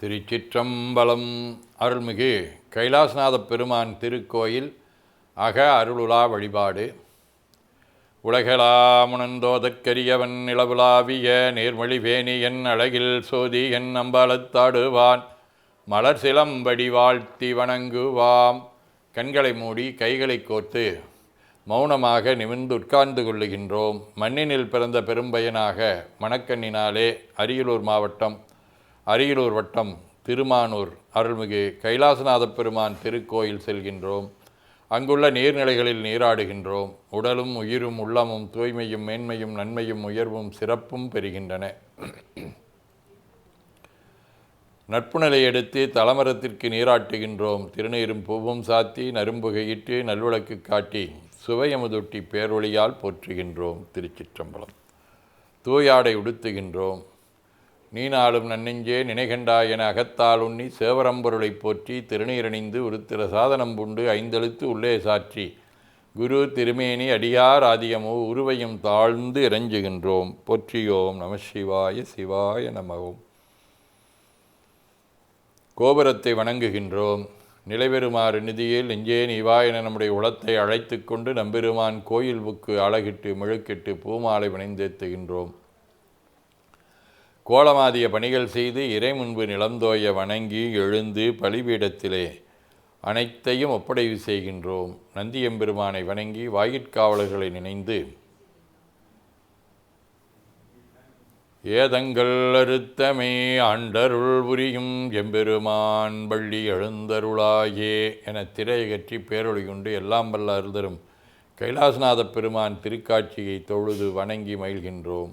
திருச்சிற்றம்பலம் அருள்மிகு கைலாசநாத பெருமான் திருக்கோயில் அக அருளுலா வழிபாடு. உலகலாமுணந்தோதற்கரியவன் நிலவுலாவிய நேர்மொழிவேணியன் அழகில் சோதி என் அம்பலத்தாடுவான் மலர் சிலம்படி வாழ்த்தி வணங்குவாம். கண்களை மூடி கைகளை கோர்த்து மௌனமாக நிமிர்ந்து உட்கார்ந்து கொள்ளுகின்றோம். மண்ணினில் பிறந்த பெரும்பயனாக மணக்கண்ணினாலே அரியலூர் மாவட்டம் அரியலூர் வட்டம் திருமானூர் அருள்மிகு கைலாசநாத பெருமான் திருக்கோயில் செல்கின்றோம். அங்குள்ள நீர்நிலைகளில் நீராடுகின்றோம். உடலும் உயிரும் உள்ளமும் தூய்மையும் மேன்மையும் நன்மையும் உயர்வும் சிறப்பும் பெறுகின்றன. நட்புநிலை எடுத்து தலமரத்திற்கு நீராட்டுகின்றோம். திருநீரும் பூவும் சாத்தி நரும்புகையிட்டு நல்விளக்கு காட்டி சுவையமுதொட்டி பேரொழியால் போற்றுகின்றோம். திருச்சிற்றம்பலம். தூயாடை உடுத்துகின்றோம். நீ நாளும் நன்னெஞ்சே நினைகண்டா என அகத்தால் உண்ணி சேவரம்பொருளைப் போற்றி திருநீரணிந்து உருத்திர சாதனம் புண்டு ஐந்தெழுத்து உள்ளே சாற்றி. குரு திருமேனி அடியார் ஆதியமோ உருவையும் தாழ்ந்து இறைஞ்சுகின்றோம். போற்றியோம் நம சிவாய சிவாய நமவோம் கோபுரத்தை வணங்குகின்றோம். நிலைபெறுமாறு நிதியில் நெஞ்சே நீவா என நம்முடைய உளத்தை அழைத்து கொண்டு நம்பெருமான் கோயில் புக்கு அழகிட்டு மெழுக்கிட்டு பூமாலை வினைந்தேத்துகின்றோம். கோலமாதிய பணிகள் செய்து இறை முன்பு நிலந்தோய வணங்கி எழுந்து பலிபீடத்திலே அனைத்தையும் ஒப்படைவு செய்கின்றோம். நந்தியம்பெருமானை வணங்கி வாயிற்காவலர்களை நினைந்து ஏதங்கள் அறுத்தமே ஆண்டருள் புரியும் எம்பெருமான் பள்ளி எழுந்தருளாயே என திரையகற்றி பேரொழி கொண்டு எல்லாம் வல்ல அருதரும் கைலாசநாத பெருமான் திருக்காட்சியை தொழுது வணங்கி மகிழ்கின்றோம்.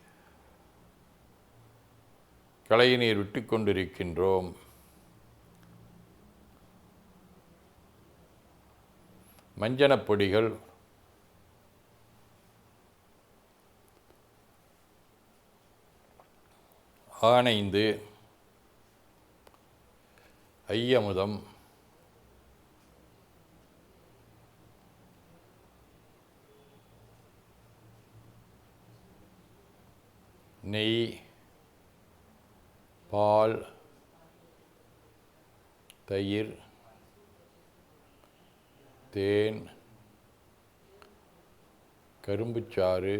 களைய நீர் விட்டு கொண்டிருக்கின்றோம் மஞ்சனப் பொடிகள் ஆனைந்து ஐயமுதம் நெய் பால் தயிர் தேன் கரும்புச்சாறு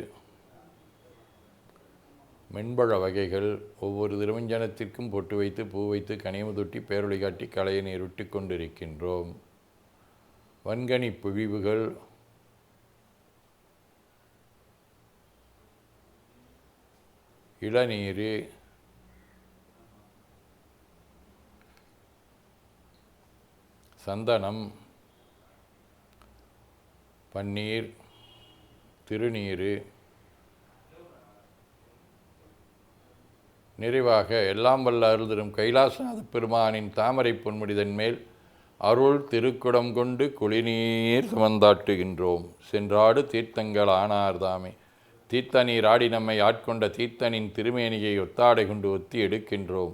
மென்பழ வகைகள் ஒவ்வொரு திருமஞ்சனத்திற்கும் பொட்டு வைத்து பூ வைத்து கனியமுதொட்டி பேரொளி காட்டி கலையை நீருட்டி கொண்டிருக்கின்றோம். வன்கனி புவிவுகள் இளநீர் சந்தனம் பன்னீர் திருநீர் நிறைவாக எல்லாம் வல்ல அருள்தரும் கைலாசநாத பெருமானின் தாமரை பொன்முடிதன் மேல் அருள் திருக்குடம் கொண்டு குளிநீர் சுமந்தாட்டுகின்றோம். சென்றாடு தீர்த்தங்கள் ஆனார்தாமே. தீர்த்த நீர் ஆடி நம்மை ஆட்கொண்ட தீர்த்தனின் திருமேனியை ஒத்தாடை கொண்டு ஒத்தி எடுக்கின்றோம்.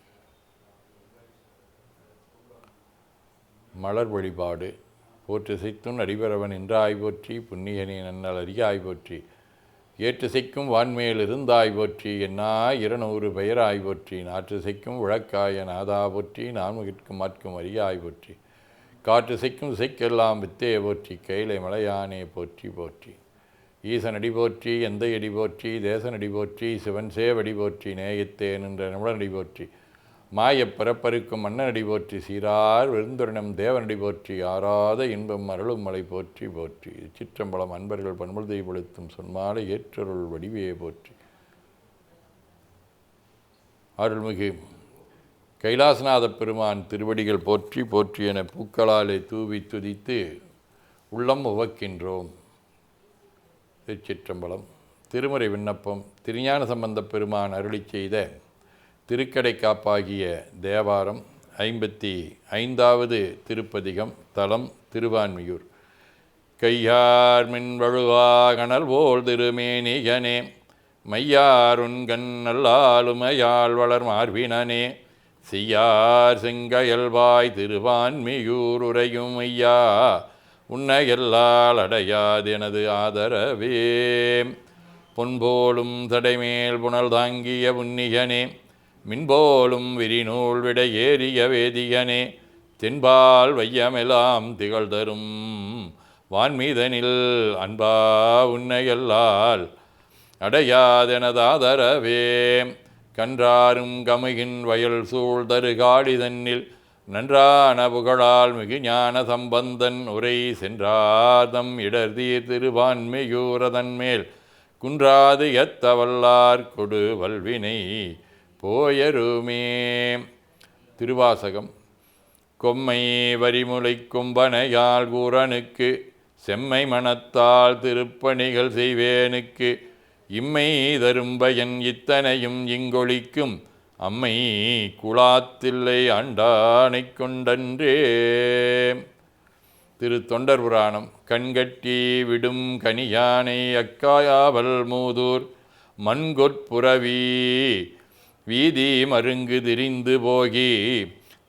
மலர் வழிபாடு. போற்றிசைத்தும் அடிபரவன் என்றாய் போற்றி புண்ணியனே நன்னல் அறியாய் போற்றி ஏற்றிசைக்கும் வான்மேல் இருந்தாய் போற்றி என்னா இருநூறு பெயராய் போற்றி நாற்றிசைக்கும் விளக்காய நாதா போற்றி நான்முகிற்கும் மாற்கும் அறியாய் போற்றி காற்றிசைக்கும் இசைக்கெல்லாம் வித்தே போற்றி கைலை மலையானே போற்றி போற்றி. ஈசனடி போற்றி எந்த அடி போற்றி தேசனடி போற்றி சிவன் சேவடி போற்றி நேயத்தே நின்ற நிமிடனடி போற்றி. மாயப் பிறப்பருக்கும் மன்னனடி போற்றி சீரார் விருந்துரணம் தேவனடி போற்றி ஆறாத இன்பம் அருளும் மலை போற்றி போற்றி. சிற்றம்பலம் அன்பர்கள் பன்முழுதை பொழுத்தும் சொன்மாலை ஏற்றருள் வடிவையை போற்றி. அருள்மிகு கைலாசநாத பெருமான் திருவடிகள் போற்றி போற்றி என பூக்களாலே தூவி துதித்து உள்ளம் உவக்கின்றோம். திருச்சிற்றம்பலம் திருமுறை விண்ணப்பம் திருஞான சம்பந்த பெருமான் அருளி செய்த திருக்கடை காப்பாகிய தேவாரம் ஐம்பத்தி ஐந்தாவது திருப்பதிகம் தலம் திருவான்மியூர். கையார் மின் வழுவா கணல் போல் திருமேனிகனே மையாருண்கண் நல்லாளுமையாள் வளர் மார்பினனே செய்யார் செங்கயல்வாய் திருவான்மியூர் உரையும் ஐயா உன்னையெல்லால் அடையாது எனது ஆதரவே. பொன்போலும் தடைமேல் புனல் தாங்கிய உன்னிகனே மின்போலும் விரிநூல் விட ஏறிய வேதியனே தென்பால் வையமெல்லாம் திகழ் தரும் வான்மீதனில் அன்பா உன்னையல்லால் அடையாதெனதாதரவே கன்றாரும் கமுகின் வயல் சூழ் தரு காடிதன்னில் நன்றான புகழால் மிகு ஞான சம்பந்தன் உரை சென்றாதம் இடர்தீர் திருவான்மையூரதன் மேல் குன்றாது எத்தவல்லார் கொடு வல்வினை போயருமே. திருவாசகம். கொம்மை வரிமுலை கொம்பனையால் கூரனுக்கு செம்மை மனத்தால் திருப்பணிகள் செய்வேனுக்கு இம்மை தரும்பயன் இத்தனையும் இங்கொழிக்கும் அம்மை குலாத்தில்லை அண்டானை கொண்டன்றே. திரு தொண்டர் புராணம். கண்கட்டி விடும் கனியானை அக்காயாவல் மூதூர் மண்கொற்புறவி வீதி மருங்கு திரிந்து போகி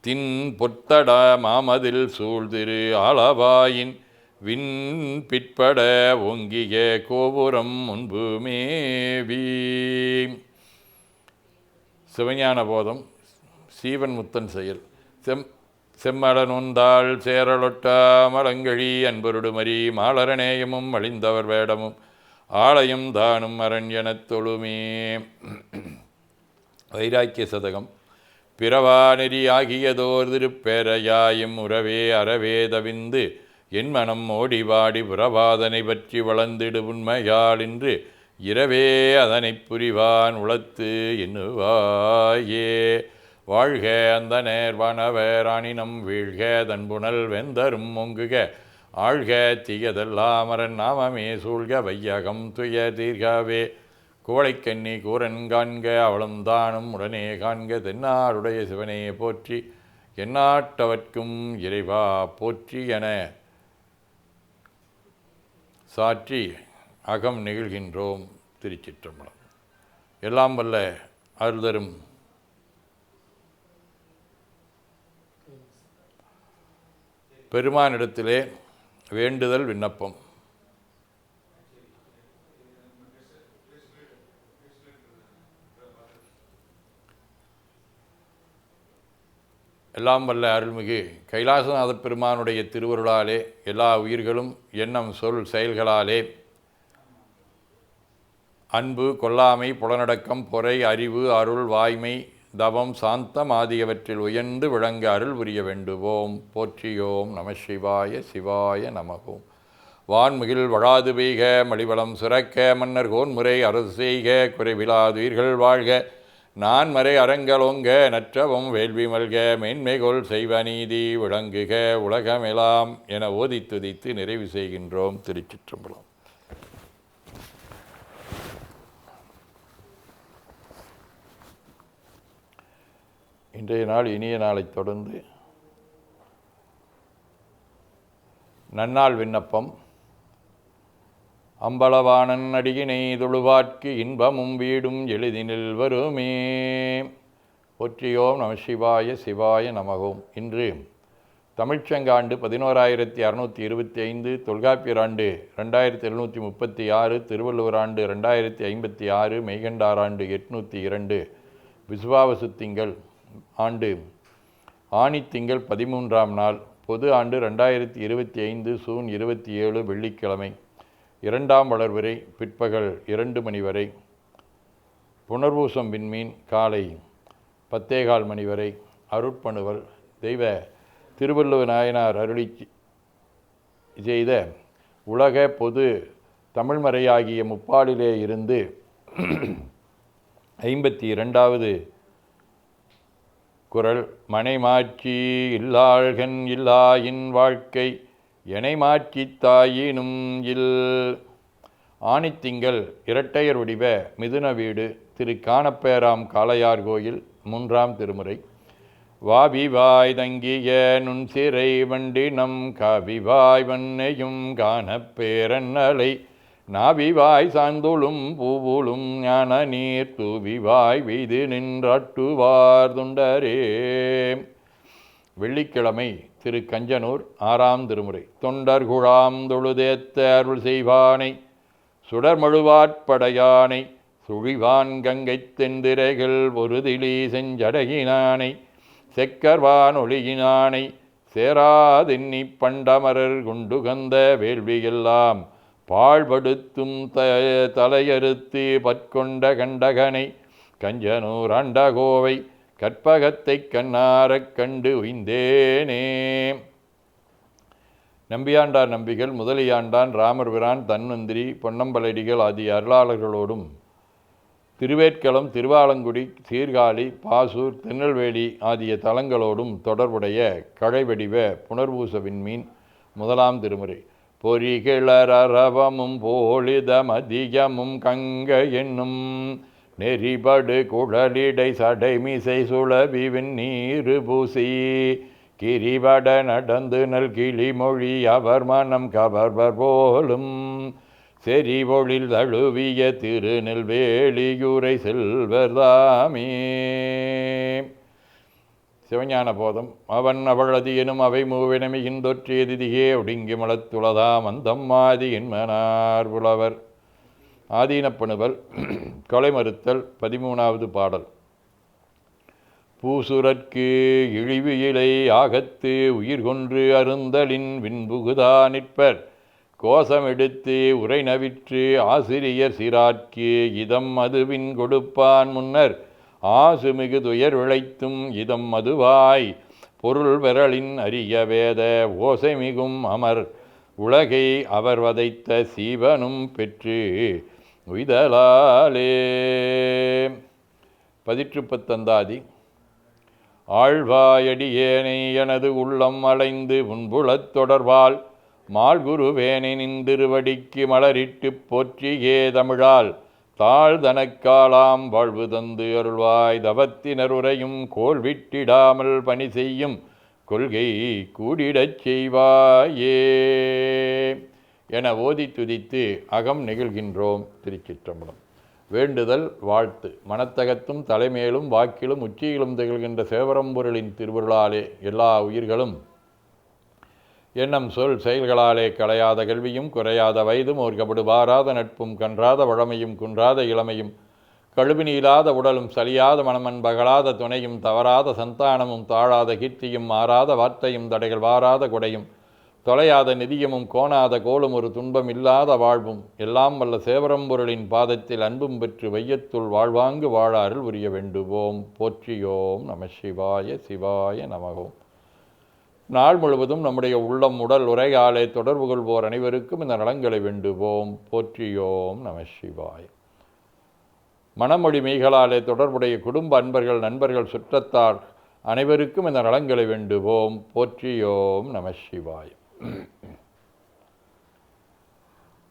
தின் பொத்தட மாமதில் சூழ்திரு ஆளவாயின் விண் பிற்பட ஒங்கிய கோபுரம் முன்பு மேவி. சிவஞான போதம். சீவன் முத்தன் செயல். செம் செம்மடனுந்தாள் சேரலொட்டா மலங்கழி அன்பருடுமரி மாலரநேயமும் அழிந்தவர் வேடமும் ஆலயம் தானும் அரண் எனத் தொழுமே. வைராக்கிய சதகம் பிறவாநெறி ஆகியதோர் திருப்பேரையாயும் உறவே அறவேதவிந்து என் மனம் ஓடிவாடி புறவாதனை பற்றி வளர்ந்திடு உண்மையாளின்று இரவே அதனைப் புரிவான் உளத்து எண்ணுவாயே. வாழ்க அந்த நேர்வானவராணினம் வீழ்க தன்புணல் வெந்தரும் மொங்குக ஆழ்க தீயதெல்லாமரன் நாமமே சூழ்க வையகம் துய தீர்காவே. கோழைக்கண்ணி கூரன் காண்க அவளும் தானும் உடனே காண்க தென்னாருடைய சிவனே போற்றி எந்நாட்டவர்க்கும் இறைவா போற்றி என சாற்றி அகம் நிகழ்கின்றோம் திருச்சிற்றம்பலம். எல்லாம் வல்ல அருள்தரும் பெருமானிடத்திலே வேண்டுதல் விண்ணப்பம். எல்லாம் வல்ல அருள்மிகு. கைலாசநாத பெருமானுடைய திருவருளாலே எல்லா உயிர்களும் எண்ணம் சொல் செயல்களாலே அன்பு கொல்லாமை புலனடக்கம் பொறை அறிவு அருள் வாய்மை தவம் சாந்தம் ஆகியவற்றில் உயர்ந்து விளங்க அருள் புரிய வேண்டுவோம். போற்றியோம் நம சிவாய சிவாய நமகோம் வான்மிகில் வழாது பெய்க மலிவளம் சுரக்க மன்னர் கோன்முறை அரசு செய்க குறைவிலாதுயிர்கள் வாழ்க. நான் மறை அரங்கலோங்க நற்றவம் வேள்வி மல்க மேன்மைகொள் செய்வ நீதி விளங்குக உலகமெலாம் என ஓதி துதித்து நிறைவு செய்கின்றோம் திருச்சிற்றம்பலம். இன்றைய நாள் இனிய நாளைத் தொடர்ந்து நன்னாள் விண்ணப்பம். அம்பலவாணன் அடியினை தொழுவாட்கு இன்பமும் வீடும் எளிதினில் வருமே. ஒற்றியோம் நம சிவாய சிவாய நமகோம். இன்று தமிழ்ச்சங்காண்டு பதினோராயிரத்தி அறநூற்றி இருபத்தி ஐந்து தொல்காப்பியர் ஆண்டு ரெண்டாயிரத்தி எழுநூற்றி முப்பத்தி ஆறு திருவள்ளுவர் ஆண்டு ரெண்டாயிரத்தி ஐம்பத்தி ஆறு மெய்கண்டார் ஆண்டு எட்நூற்றி இரண்டு விசுவாவசு திங்கள் ஆண்டு ஆணித்திங்கள் பதிமூன்றாம் நாள் பொது ஆண்டு ரெண்டாயிரத்தி இருபத்தி ஐந்து சூன் இருபத்தி ஏழு வெள்ளிக்கிழமை. இரண்டாம் வளர்வரை பிற்பகல் இரண்டு மணி வரை. புனர்பூசம் விண்மீன் காலை பத்தேகால் மணி வரை. அருட்பணுவல் தெய்வ திருவள்ளுவர் நாயனார் அருளி செய்த உலக பொது தமிழ்மறையாகிய முப்பாலிலே இருந்து ஐம்பத்தி இரண்டாவது குரல் மனைமாட்சி இல்லாள்கன் இல்லாயின் வாழ்க்கை எனை மாற்றித்தாயினும் இல். ஆணித்திங்கள் இரட்டையர் வடிவ மிதுன வீடு திரு காணப்பேராம் காளையார் கோயில் மூன்றாம் திருமுறை. வாவிவாய் தங்கிய நுண் சிறை வண்டினம் கவிவாய் வன்னையும் காணப்பேரன்னலை நாவிவாய் சார்ந்துளும் பூவுளும் ஞான நீர் தூவிவாய் வீது நின்றாட்டுவார் துண்டரே. வெள்ளிக்கிழமை திரு கஞ்சனூர் ஆறாம் திருமுறை. தொண்டர் குழாம் தொழுதேத்த அருள் செய்வானை சுடர்மழுவாட்படையானை சுழிவான் கங்கை தெந்திரைகள் ஒருதிலி செஞ்சடையினானை செக்கர்வான் ஒளியினானை சேராதென்னி பண்டமரர் குண்டுகந்த வேள்வியெல்லாம் பாழ்படுத்தும் த தலையறுத்து பற்கொண்ட கண்டகனை கஞ்சனூர் அண்டகோவை கற்பகத்தைக் கண்ணாரக் கண்டு உய்ந்தேனே. நம்பியாண்டார் நம்பிகள் முதலியாண்டான் ராமர் பிரான் தன்வந்திரி பொன்னம்பலடிகள் ஆகிய அருளாளர்களோடும் திருவேற்களம் திருவாலங்குடி சீர்காழி பாசூர் திருநெல்வேலி ஆகிய தலங்களோடும் தொடர்புடைய கழைவடிவ புனர்பூச விண்மீன் முதலாம் திருமுறை. பொறிகிளரவமும் போலிதமதிகமும் கங்க என்னும் நெறிபடு குழலிடை சடைமிசை சுழவிவின் நீரு பூசி. கிரிபட நடந்து நல் கிளிமொழி அவர் மனம் கவர்வர் போலும். செறிவொழில் தழுவிய திருநெல்வேலியுரை செல்வர்தாமே சிவஞான போதம். அவன் அவளது எனும் அவை மூவினமிகின்றொற்றியதிதியே ஒடுங்கி மலத்துளதாம் அந்தம்மாதி என்மனார் புலவர். ஆதீனப்பணுவல் கொலை மறுத்தல் பதிமூணாவது பாடல். பூசுரற்கு இழிவு இலை ஆகத்து உயிர் கொன்று அருந்தலின் விண்புகுதா நிற்பர். கோஷமெடுத்து உரை நவிற்று ஆசிரியர் சிறார்க்கு இதம் மதுவின் கொடுப்பான் முன்னர். ஆசுமிகு துயர் விளைத்தும் இதம் மதுவாய் பொருள் விரலின் அரிய வேத ஓசைமிகும் அமர். உலகை அவர் வதைத்த சீவனும் பெற்று உய்தலாலே. பதிற்றுப்பத்தந்தாதி ஆழ்வாயடியேனை எனது உள்ளம் அலைந்து உன்புலத் தொடர்வாள் மால்குருவேனை நின்றிருவடிக்கு மலரிட்டுப் போற்றியே தமிழால் தாழ் தனக்காலாம் வாழ்வு தந்து அருள்வாய் தவத்தினர் உரையும் கோல் விட்டிடாமல் பணி செய்யும் கொள்கை கூடிடச் செய்வாயே. என ஓதி துதித்து அகம் நிகழ்கின்றோம் திருச்சிற்றம்பலம். வேண்டுதல் வாழ்த்து. மனத்தகத்தும் தலைமேலும் வாக்கிலும் உச்சியிலும் திகழ்கின்ற சேவரம்பொருளின் திருவருளாலே எல்லா உயிர்களும் எண்ணம் சொல் செயல்களாலே களையாத கல்வியும் குறையாத வயதும் ஒரு கபடு வாராத நட்பும் கன்றாத வழமையும் குன்றாத இளமையும் கழுவினீலாத உடலும் சலியாத மனமன் பகலாத துணையும் தவறாத சந்தானமும் தாழாத கீர்த்தியும் மாறாத வார்த்தையும் தடைகள் வாராத கொடையும் தொலையாத நிதியமும் கோணாத கோலும் ஒரு துன்பம் இல்லாத வாழ்வும். எல்லாம் வல்ல சேவரம்பொருளின் பாதத்தில் அன்பும் பெற்று வையத்துள் வாழ்வாங்கு வாழாறில் உரிய வேண்டுவோம். போற்றியோம் நம சிவாய சிவாய நமகோம் நாள் முழுவதும் நம்முடைய உள்ளம் உடல் உரையாலே தொடர்பு கொள்வோர் அனைவருக்கும் இந்த நலங்களை வேண்டுவோம். போற்றியோம் நம சிவாய். மனமொழி மெய்களாலே தொடர்புடைய குடும்ப அன்பர்கள் நண்பர்கள் சுற்றத்தார் அனைவருக்கும் இந்த நலங்களை வேண்டுவோம். போற்றியோம் நம சிவாய்.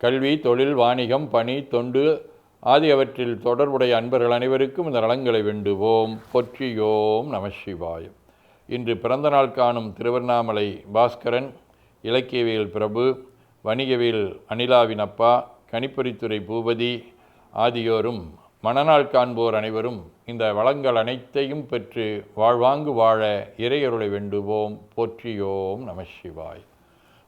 கல்வி தொழில் வாணிகம் பணி தொண்டு ஆகியவற்றில் தொடர்புடைய அன்பர்கள் அனைவருக்கும் இந்த நலங்களை வேண்டுவோம். போற்றியோம் நம சிவாயம் இன்று பிறந்தநாள் காணும் திருவண்ணாமலை பாஸ்கரன் இலக்கியவியல் பிரபு வணிகவியல் அனிலாவின் அப்பா கணிப்பொறித்துறை பூபதி ஆகியோரும் மணநாள் காண்போர் அனைவரும் இந்த வளங்கள் அனைத்தையும் பெற்று வாழ்வாங்கு வாழ இறையருளை வேண்டுவோம். போற்றியோம் நம சிவாய்.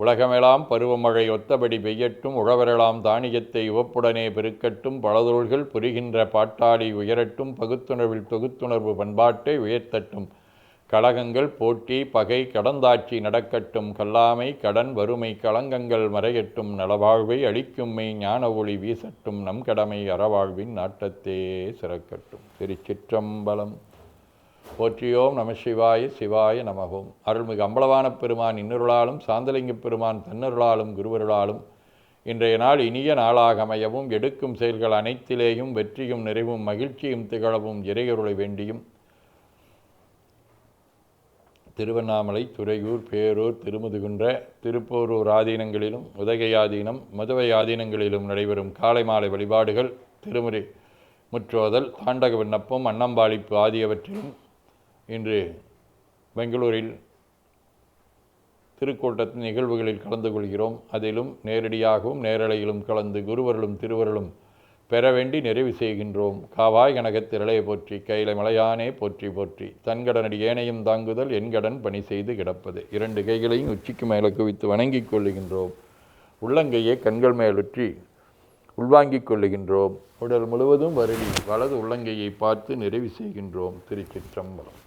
உலகமெல்லாம் பருவமழை ஒத்தபடி பெய்யட்டும் உழவரெல்லாம் தானியத்தை உவப்புடனே பெருக்கட்டும் பலதொழ்கள் புரிகின்ற பாட்டாளி உயரட்டும் பகுத்துணர்வில் தொகுத்துணர்வு பண்பாட்டை உயர்த்தட்டும். கழகங்கள் போட்டி பகை கடந்தாட்சி நடக்கட்டும் கல்லாமை கடன் வறுமை களங்கங்கள் மறையட்டும் நலவாழ்வை அளிக்கும் ஞான ஒளி வீசட்டும் நம் கடமை அறவாழ்வின் நாட்டத்தே சிறக்கட்டும். திருச்சிற்றம்பலம். போற்றியோம் நம சிவாய சிவாய நமகோம் அருள்மிகு அம்பலவான பெருமான் இன்னொருளாலும் சாந்தலிங்க பெருமான் தன்னருளாலும் குருவருளாலும் இன்றைய நாள் இனிய நாளாக அமையவும் எடுக்கும் செயல்கள் அனைத்திலேயும் வெற்றியும் நிறைவும் மகிழ்ச்சியும் திகழவும் இறையருளை வேண்டியும். திருவண்ணாமலை துறையூர் பேரூர் திருமுதுகுன்ற திருப்போரூர் ஆதீனங்களிலும் உதகை ஆதீனம் மதுவை ஆதீனங்களிலும் நடைபெறும் காலை மாலை வழிபாடுகள் திருமுறை முற்றோதல் தாண்டக விண்ணப்பம் அன்னம்பாளிப்பு ஆகியவற்றிலும் இன்று பெங்களூரில் திருக்கூட்டத்தின் நிகழ்வுகளில் கலந்து கொள்கிறோம். அதிலும் நேரடியாகவும் நேரலையிலும் கலந்து குருவர்களும் திருவருளும் பெற வேண்டி நிறைவு செய்கின்றோம். காவாய் கனகத் திரளைய போற்றி கையில மலையானே போற்றி போற்றி. தன்கடனடி ஏனையும் தாங்குதல் என்கடன் பணி செய்து கிடப்பது. இரண்டு கைகளையும் உச்சிக்கு மேலே குவித்து வணங்கிக் கொள்ளுகின்றோம். உள்ளங்கையை கண்கள் மேலுற்றி உள்வாங்கிக் கொள்ளுகின்றோம். உடல் முழுவதும் வருடி வலது உள்ளங்கையை பார்த்து நிறைவு செய்கின்றோம். திருச்சிற்றம்பலம்.